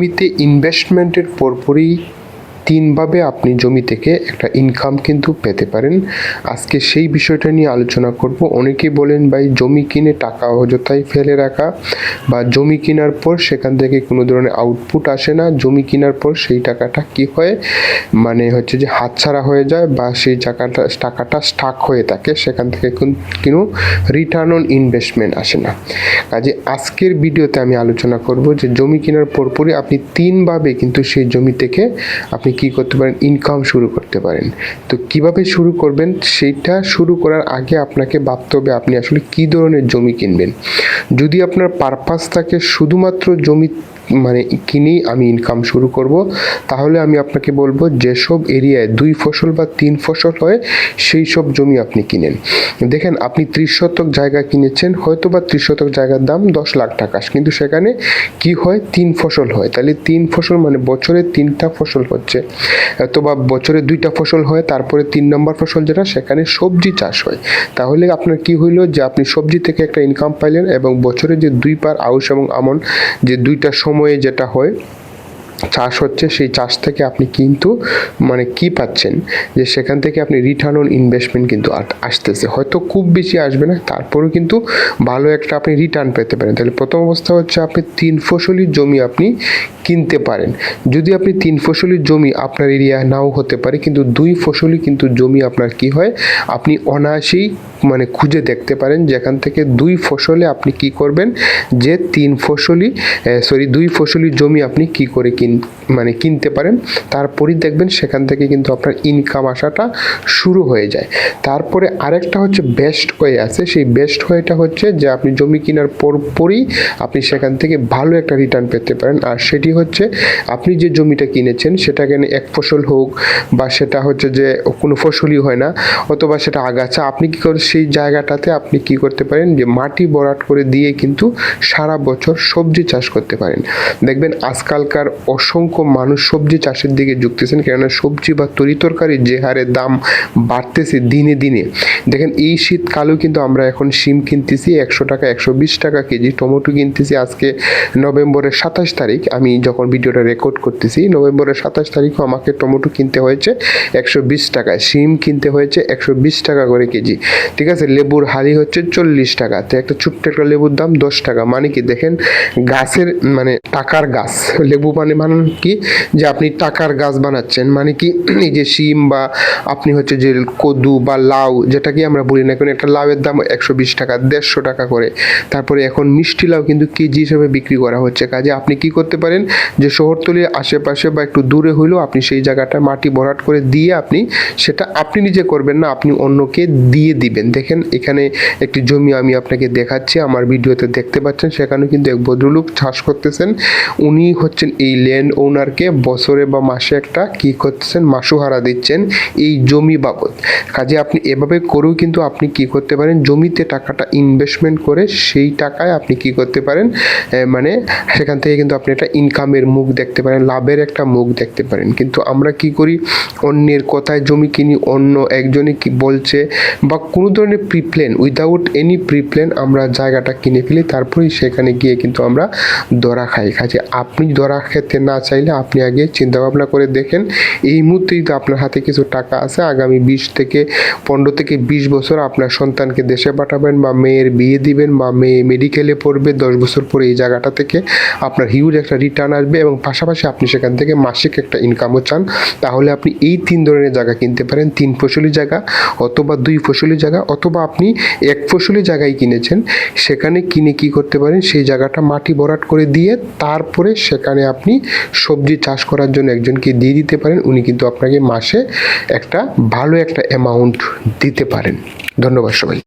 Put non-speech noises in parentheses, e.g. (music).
জমিতে ইনভেস্টমেন্টের পরপরই তিনভাবে আপনি জমি থেকে একটা ইনকাম কিন্তু পেতে পারেন। আজকে সেই বিষয়টা নিয়ে আলোচনা করব। অনেকেই বলেন, ভাই, জমি কিনে টাকা অযথাই ফেলে রাখা বা জমি কেনার পর সেখান থেকে কোনো ধরনের আউটপুট আসে না। জমি কেনার পর সেই টাকাটা কি হয়? মানে হচ্ছে যে হাতছাড়া হয়ে যায় বা সেই টাকাটা টাকাটা স্টাক হয়ে থাকে। সেখান থেকে কোন- কোনো রিটার্ন অন ইনভেস্টমেন্ট আসে না। কাজে আজকের ভিডিওতে আমি আলোচনা করব যে জমি কেনার পরপরই আপনি তিনভাবে কিন্তু সেই জমি থেকে আপনি কি করতে পারেন? ইনকাম শুরু করতে পারেন। তো কীভাবে শুরু করবেন? সেটা শুরু করার আগে আপনাকে ভাবতে হবে আপনি আসলে কি ধরনের জমি কিনবেন। যদি আপনার পারপাস থাকে শুধুমাত্র জমি মানে কিনেই আমি ইনকাম শুরু করব, তাহলে আমি আপনাকে বলব যেসব এরিয়ায় দুই ফসল বা তিন ফসল হয়, সেই সব জমি আপনি কিনেন। দেখেন, আপনি ত্রিশ শতক জায়গা কিনেছেন হয়তো বা ত্রিশ শতক জায়গার দাম দশ লাখ টাকা। কিন্তু সেখানে কি হয়? তিন ফসল হয়। তাহলে তিন ফসল মানে বছরে তিনটা ফসল হচ্ছে। অথবা বছরে দুইটা ফসল হয়, তারপরে তিন নম্বর ফসল যেটা, সেখানে সবজি চাষ হয়। তাহলে আপনার কি হইল যে আপনি সবজি থেকে একটা ইনকাম পাইলেন এবং বছরে যে দুই পার আউশ এবং আমন যে দুইটা সময়ে যেটা হয় চাষ হচ্ছে, সেই চাষ থেকে আপনি কিন্তু মানে কি পাচ্ছেন, যে সেখান থেকে আপনি রিটার্ন অন ইনভেস্টমেন্ট কিন্তু আসতেছে। হয়তো খুব বেশি আসবে না, তারপরেও কিন্তু ভালো একটা আপনি রিটার্ন পেতে পারেন। তাহলে প্রথম অবস্থা হচ্ছে আপনি তিন ফসলি জমি আপনি কিনতে পারেন। যদি আপনি তিন ফসলি জমি আপনার এরিয়া নাও হতে পারে, কিন্তু দুই ফসলি কিন্তু জমি আপনার কি হয়, আপনি অনায়াসেই মানে খুঁজে দেখতে পারেন, যেখান থেকে দুই ফসলে আপনি কি করবেন, যে তিন ফসলি সরি দুই ফসলি জমি আপনি কি করে কিন মানে কিনতে পারেন। তারপরই দেখবেন সেখান থেকে কিন্তু আপনার ইনকাম আসাটা শুরু হয়ে যায়। তারপরে আরেকটা হচ্ছে বেস্ট ওয়ে আছে। সেই বেস্ট ওয়েটা হচ্ছে যে আপনি জমি কেনার পর, পরই আপনি সেখান থেকে ভালো একটা রিটার্ন পেতে পারেন। আর সেটি হচ্ছে আপনি যে জমিটা কিনেছেন, সেটা কেন এক ফসল হোক বা সেটা হচ্ছে যে কোনো ফসলই হয় না, অথবা সেটা আগাছা, আপনি কী করে, সেই জায়গাটাতে আপনি কি করতে পারেন যে মাটি বরাট করে দিয়ে কিন্তু সারা বছর সবজি চাষ করতে পারেন। দেখবেন আজকালকার অসংখ্য মানুষ সবজি চাষের দিকে যুক্তেছেন, কেননা সবজি বা তরি তরকারির যে হারে দাম বাড়তেছে দিনে দিনে। দেখেন, এই শীতকালেও কিন্তু আমরা এখন শিম কিনতেছি, একশো টাকা, একশো বিশ টাকা কেজি, টমেটো কিনতেছি আজকে নভেম্বরের সাতাশ তারিখ। আমি যখন ভিডিওটা রেকর্ড করতেছি, নভেম্বরের সাতাশ তারিখও আমাকে টমেটো কিনতে হয়েছে একশো বিশ টাকায়, শিম কিনতে হয়েছে একশো বিশ টাকা করে কেজি। ঠিক আছে, লেবুর হালি হচ্ছে চল্লিশ টাকা, তো একটা ছোট্ট একটা লেবুর দাম দশ টাকা। মানে কি, দেখেন, গাছের মানে টাকার গাছ, লেবু মানে মানে কি যে আপনি টাকার গাছ বানাচ্ছেন মানে কি (clears throat) এই যে শিম বা আপনি হচ্ছে যে কদু বা লাউ যেটাকে আমরা বলি না এখন একটা লাউয়ের দাম একশো বিশ টাকা, দেড়শো টাকা করে। তারপরে এখন মিষ্টি লাউ কিন্তু কেজি হিসেবে বিক্রি করা হচ্ছে। কাজে আপনি কি করতে পারেন যে শহরতলির আশেপাশে বা একটু দূরে হইলেও আপনি সেই জায়গাটা মাটি ভরাট করে দিয়ে আপনি সেটা আপনি নিজে করবেন না, আপনি অন্যকে দিয়ে দিবেন। দেখেন এখানে একটি জমি আমি আপনাকে দেখাচ্ছি, আমার ভিডিওতে দেখতে পাচ্ছেন সেখানে কিন্তু এক ভদ্রলোক চাষ করতেছেন। উনি হচ্ছেন এই ল্যান্ড ওনারকে বছরে বা মাসে একটা কি করতেছেন? মাসুহারা দিচ্ছেন এই জমি বাবদ। কাজে আপনি এভাবে করেও কিন্তু আপনি কি করতে পারেন? জমিতে টাকাটা ইনভেস্টমেন্ট করে সেই টাকায় আপনি কি করতে পারেন? মানে সেখান থেকে কিন্তু আপনি একটা ইনকামের মুখ দেখতে পারেন, লাভের একটা মুখ দেখতে পারেন। কিন্তু আমরা কি করি? অন্যের কথায় জমি কিনি, অন্য একজনে কি বলছে বা কোনো ধরনের প্রিপ্লেন উইদাউট এনি প্রিপ্লেন আমরা জায়গাটা কিনে ফেলি, তারপরেই সেখানে গিয়ে কিন্তু আমরা দরা খাই। কাজে আপনি দরা খেতে না চাইলে আপনি আগে চিন্তা ভাবনা করে দেখেন। এই মুহূর্তেই তো আপনার হাতে কিছু টাকা আছে। আগামী বিশ থেকে পনেরো থেকে বিশ বছর আপনার সন্তানকে দেশে পাঠাবেন বা মেয়ের বিয়ে দিবেন বা মেয়ে মেডিকেলে পড়বে, দশ বছর পরে এই জায়গাটা থেকে আপনার হিউজ একটা রিটার্ন আসবে এবং পাশাপাশি আপনি সেখান থেকে মাসিক একটা ইনকামও চান। তাহলে আপনি এই তিন ধরনের জায়গা কিনতে পারেন। তিন ফসলি জায়গা অথবা দুই ফসলি জায়গা অথবা আপনি এক ফসলি জায়গায় কিনেছেন। সেখানে কিনে কি করতে পারেন? সেই জায়গাটা মাটি ভরাট করে দিয়ে তারপরে সেখানে আপনি সবজি চাষ করার জন্য একজনকে দিয়ে দিতে পারেন, উনি কিন্তু আপনাকে মাসে একটা ভালো একটা অ্যামাউন্ট দিতে পারেন। ধন্যবাদ সবাই